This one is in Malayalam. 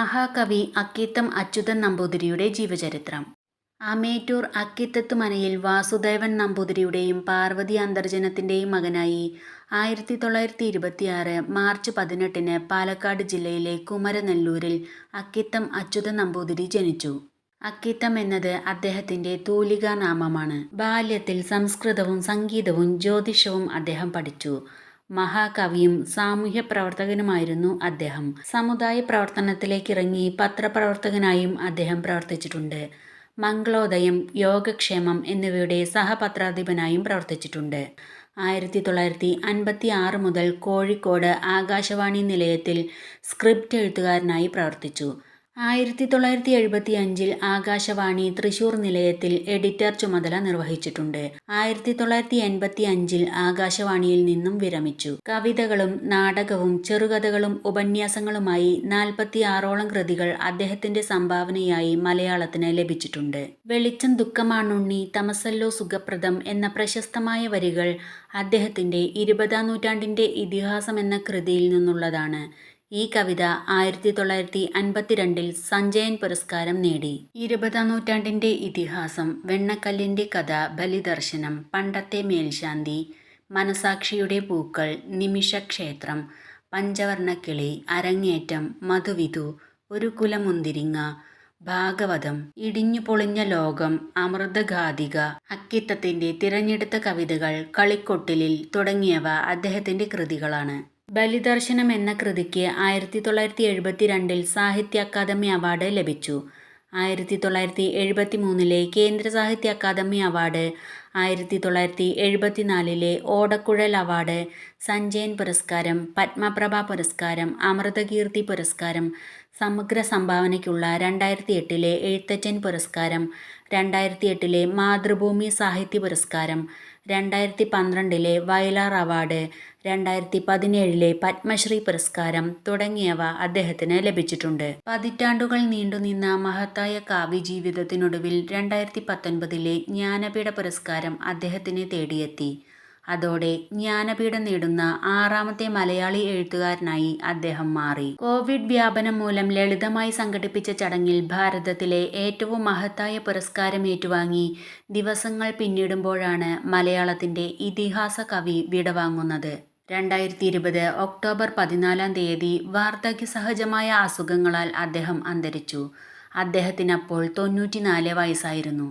മഹാകവി അക്കിത്തം അച്യുതൻ നമ്പൂതിരിയുടെ ജീവചരിത്രം ആമേറ്റൂർ അക്കിത്തത്ത് മനയിൽ വാസുദേവൻ നമ്പൂതിരിയുടെയും പാർവതി അന്തർജനത്തിന്റെയും മകനായി ആയിരത്തി തൊള്ളായിരത്തി ഇരുപത്തിയാറ് മാർച്ച് പതിനെട്ടിന് പാലക്കാട് ജില്ലയിലെ കുമരനെല്ലൂരിൽ അക്കിത്തം അച്യുതൻ നമ്പൂതിരി ജനിച്ചു. അക്കിത്തം എന്നത് അദ്ദേഹത്തിന്റെ തൂലികാനാമമാണ്. ബാല്യത്തിൽ സംസ്കൃതവും സംഗീതവും ജ്യോതിഷവും അദ്ദേഹം പഠിച്ചു. മഹാകവിയും സാമൂഹ്യ പ്രവർത്തകനുമായിരുന്നു അദ്ദേഹം. സമുദായ പ്രവർത്തനത്തിലേക്കിറങ്ങി പത്രപ്രവർത്തകനായും അദ്ദേഹം പ്രവർത്തിച്ചിട്ടുണ്ട്. മംഗളോദയം, യോഗക്ഷേമം എന്നിവയുടെ സഹപത്രാധിപനായും പ്രവർത്തിച്ചിട്ടുണ്ട്. ആയിരത്തി തൊള്ളായിരത്തി അൻപത്തി ആറ് മുതൽ കോഴിക്കോട് ആകാശവാണി നിലയത്തിൽ സ്ക്രിപ്റ്റ് എഴുത്തുകാരനായി പ്രവർത്തിച്ചു. ആയിരത്തി തൊള്ളായിരത്തി എഴുപത്തി അഞ്ചിൽ ആകാശവാണി തൃശൂർ നിലയത്തിൽ എഡിറ്റർ ചുമതല നിർവഹിച്ചിട്ടുണ്ട്. ആയിരത്തി തൊള്ളായിരത്തി എൺപത്തി അഞ്ചിൽ ആകാശവാണിയിൽ നിന്നും വിരമിച്ചു. കവിതകളും നാടകവും ചെറുകഥകളും ഉപന്യാസങ്ങളുമായി നാൽപ്പത്തി ആറോളം കൃതികൾ അദ്ദേഹത്തിന്റെ സംഭാവനയായി മലയാളത്തിന് ലഭിച്ചിട്ടുണ്ട്. വെളിച്ചം ദുഃഖമാണുണ്ണി തമസല്ലോ സുഖപ്രദം എന്ന പ്രശസ്തമായ വരികൾ അദ്ദേഹത്തിന്റെ ഇരുപതാം നൂറ്റാണ്ടിന്റെ ഇതിഹാസം എന്ന കൃതിയിൽ നിന്നുള്ളതാണ്. ഈ കവിത ആയിരത്തി തൊള്ളായിരത്തി അൻപത്തിരണ്ടിൽ സഞ്ജയൻ പുരസ്കാരം നേടി. ഇരുപതാം നൂറ്റാണ്ടിന്റെ ഇതിഹാസം, വെണ്ണക്കല്ലിന്റെ കഥ, ബലിദർശനം, പണ്ടത്തെ മേൽശാന്തി, മനസാക്ഷിയുടെ പൂക്കൾ, നിമിഷക്ഷേത്രം, പഞ്ചവർണക്കിളി അരങ്ങേറ്റം, മധുവിധു, ഒരു കുലമുന്തിരിങ്ങ, ഭാഗവതം, ഇടിഞ്ഞു പൊളിഞ്ഞ ലോകം, അമൃതഘാതിക അക്കിത്തത്തിന്റെ തിരഞ്ഞെടുത്ത കവിതകൾ, കളിക്കൊട്ടിലിൽ തുടങ്ങിയവ അദ്ദേഹത്തിന്റെ കൃതികളാണ്. ബലിദർശനം എന്ന കൃതിക്ക് ആയിരത്തി തൊള്ളായിരത്തി എഴുപത്തി രണ്ടിൽ സാഹിത്യ അക്കാദമി അവാർഡ് ലഭിച്ചു. ആയിരത്തി തൊള്ളായിരത്തി എഴുപത്തി മൂന്നിലെ കേന്ദ്ര സാഹിത്യ അക്കാദമി അവാർഡ്, ആയിരത്തി തൊള്ളായിരത്തി എഴുപത്തിനാലിലെ ഓടക്കുഴൽ അവാർഡ്, സഞ്ജയൻ പുരസ്കാരം, പത്മപ്രഭ പുരസ്കാരം, അമൃതകീർത്തി പുരസ്കാരം, സമഗ്ര സംഭാവനയ്ക്കുള്ള രണ്ടായിരത്തി എട്ടിലെ എഴുത്തച്ഛൻ പുരസ്കാരം, രണ്ടായിരത്തി എട്ടിലെ മാതൃഭൂമി സാഹിത്യ പുരസ്കാരം, രണ്ടായിരത്തി പന്ത്രണ്ടിലെ വയലാർ അവാർഡ്, രണ്ടായിരത്തി പതിനേഴിലെ പത്മശ്രീ പുരസ്കാരം തുടങ്ങിയവ അദ്ദേഹത്തിന് ലഭിച്ചിട്ടുണ്ട്. പതിറ്റാണ്ടുകൾ നീണ്ടുനിന്ന മഹത്തായ കാവ്യ ജീവിതത്തിനൊടുവിൽ രണ്ടായിരത്തി പത്തൊൻപതിലെ ജ്ഞാനപീഠ പുരസ്കാരം അദ്ദേഹത്തിനെ തേടിയെത്തി. അതോടെ ജ്ഞാനപീഠം നേടുന്ന ആറാമത്തെ മലയാളി എഴുത്തുകാരനായി അദ്ദേഹം മാറി. കോവിഡ് വ്യാപനം മൂലം ലളിതമായി സംഘടിപ്പിച്ച ചടങ്ങിൽ ഭാരതത്തിലെ ഏറ്റവും മഹത്തായ പുരസ്കാരം ഏറ്റുവാങ്ങി ദിവസങ്ങൾ പിന്നിടുമ്പോഴാണ് മലയാളത്തിന്റെ ഇതിഹാസ കവി വിടവാങ്ങുന്നത്. രണ്ടായിരത്തി ഇരുപത് ഒക്ടോബർ പതിനാലാം തീയതി വാർദ്ധക്യസഹജമായ അസുഖങ്ങളാൽ അദ്ദേഹം അന്തരിച്ചു. അദ്ദേഹത്തിനപ്പോൾ തൊണ്ണൂറ്റിനാല് വയസ്സായിരുന്നു.